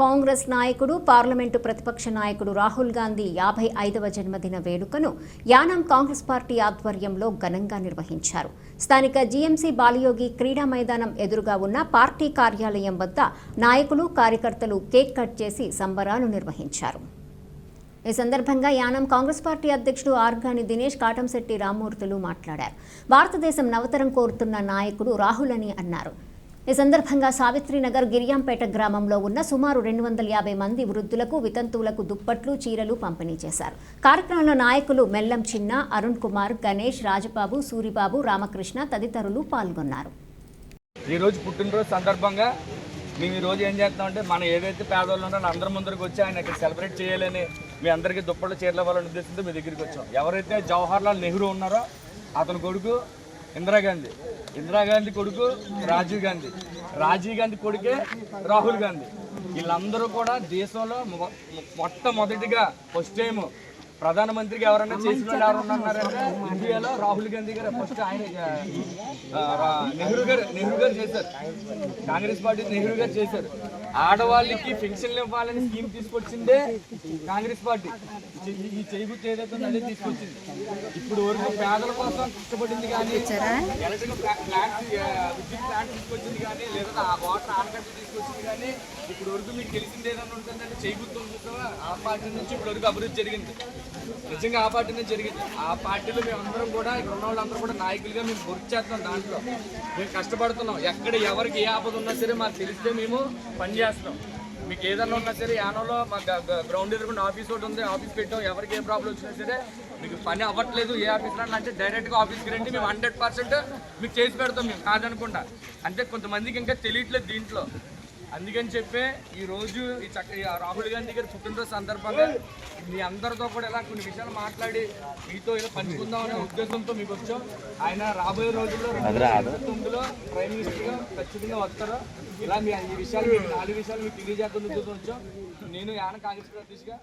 కాంగ్రెస్ నాయకుడు పార్లమెంటు ప్రతిపక్ష నాయకుడు రాహుల్ గాంధీ యాభై ఐదవ జన్మదిన వేడుకను యానాం కాంగ్రెస్ పార్టీ ఆధ్వర్యంలో ఘనంగా నిర్వహించారు. స్థానిక జీఎంసీ బాలయోగి క్రీడా మైదానం ఎదురుగా ఉన్న పార్టీ కార్యాలయం వద్ద నాయకులు కార్యకర్తలు కేక్ కట్ చేసి సంబరాలు నిర్వహించారు. ఈ సందర్భంగా యానం కాంగ్రెస్ పార్టీ అధ్యక్షుడు ఆర్గాని దినేష్ కాటంశెట్టి రామ్మూర్తులు మాట్లాడారు. భారతదేశం నవతరం కోరుతున్న నాయకుడు రాహుల్ అని అన్నారు. ఈ సందర్భంగా సావిత్రినగర్ గిరియాంపేట గ్రామంలో ఉన్న సుమారు రెండు వందల యాభై మంది వృద్ధులకు వితంతువులకు దుప్పట్లు చీరలు పంపిణీ చేశారు. కార్యక్రమంలో నాయకులు మెల్లం చిన్న అరుణ్ కుమార్ గణేష్ రాజబాబు సూరిబాబు రామకృష్ణ తదితరులు పాల్గొన్నారు. ఈరోజు పుట్టినరోజు సందర్భంగా మేము ఈరోజు రోజు ఏం చేస్తామంటే మనం ఏదైతే పేదవాళ్ళు ఉన్నారో అందరి ముందరికి వచ్చి ఆయన ఇక్కడ సెలబ్రేట్ చేయాలని మీ అందరికీ దుప్పట్లు చీరలు ఇవ్వాలని ఉద్దేశంతో మీ దగ్గరికి వచ్చాం. ఎవరైతే జవహర్ లాల్ నెహ్రూ ఉన్నారో అతని కొడుకు ఇందిరాగాంధీ. ఇందిరాగాంధీ కొడుకు రాజీవ్ గాంధీ. రాజీవ్ గాంధీ కొడుకే రాహుల్ గాంధీ. వీళ్ళందరూ కూడా దేశంలో మొ- మొట్టమొదటిగా ఫస్ట్ టైము ప్రధానమంత్రిగా ఎవరైనా చేసిన వాళ్ళు ఎవరు ఉన్నారంటే ఇండియాలో రాహుల్ గాంధీ గారు. ఫస్ట్ ఆయన నెహ్రూ గారు నెహ్రూ గారు చేశారు. కాంగ్రెస్ పార్టీ నెహ్రూ గారు చేశారు. ఆడవాళ్ళకి పెన్షన్లు ఇవ్వాలని స్కీమ్ తీసుకొచ్చిందే కాంగ్రెస్ పార్టీ. ఈ- చేయబుచ్చి ఏదైతే అదే తీసుకొచ్చింది. ఇప్పుడు వరకు పేదల కోసం కష్టపడింది కానీ ఎలక్ట్రిక్ ప్లా- ప్లాంట్ విద్యుత్ ప్లాంట్ తీసుకొచ్చింది కానీ లేదా ఆ వాటర్ ఆనకట్టు తీసుకొచ్చింది కానీ ఇప్పుడు వరకు మీకు తెలిసింది ఏదైనా ఉంటుందంటే చేయబుద్ధి ఉంటుందో? ఆ పార్టీ నుంచి ఇప్పుడు వరకు అభివృద్ధి జరిగింది. నిజంగా ఆ పార్టీ జరిగింది. ఆ పార్టీలో మేము అందరం కూడా ఇక్కడ ఉన్న వాళ్ళందరూ కూడా నాయకులుగా మేము గుర్తు చేస్తున్నాం దాంట్లో. మేము కష్టపడుతున్నాం. ఎక్కడ ఎవరికి ఏ ఆపద ఉన్నా సరే మాకు తెలిస్తే మేము పని చేస్తున్నాం. మీకు ఏదన్నా ఉన్నా సరే యానంలో మా గ్రౌండ్ ఎదురుకుండా ఆఫీస్ ఒకటి ఉంది ఆఫీస్ పెట్టాం. ఎవరికి ఏ ప్రాబ్లం వచ్చినా సరే మీకు పని అవ్వట్లేదు ఏ ఆఫీస్ అంటే డైరెక్ట్గా ఆఫీస్కి రండి. మేము హండ్రెడ్ పర్సెంట్ మీకు చేసి పెడతాం మేము. కాదనకుండా. అంటే కొంతమందికి ఇంకా తెలియట్లేదు దీంట్లో. అందుకని చెప్పే ఈ రోజు ఈ చక్క రాహుల్ గాంధీ గారి పుట్టినరోజు సందర్భంగా మీ అందరితో కూడా ఇలా కొన్ని విషయాలు మాట్లాడి మీతో ఇలా పంచుకుందాం అనే ఉద్దేశంతో మీకు వచ్చాం. ఆయన రాబోయే రోజుల్లో తొమ్మిదిలో ప్రైమ్ మినిస్టర్గా ఖచ్చితంగా వస్తారు. ఇలా మీ ఈ విషయాలు నాలుగు విషయాలు మీకు తెలియజేద్దాం ఉద్దేశం వచ్చాం. నేను యాన కాంగ్రెస్ ప్రదేశ్గా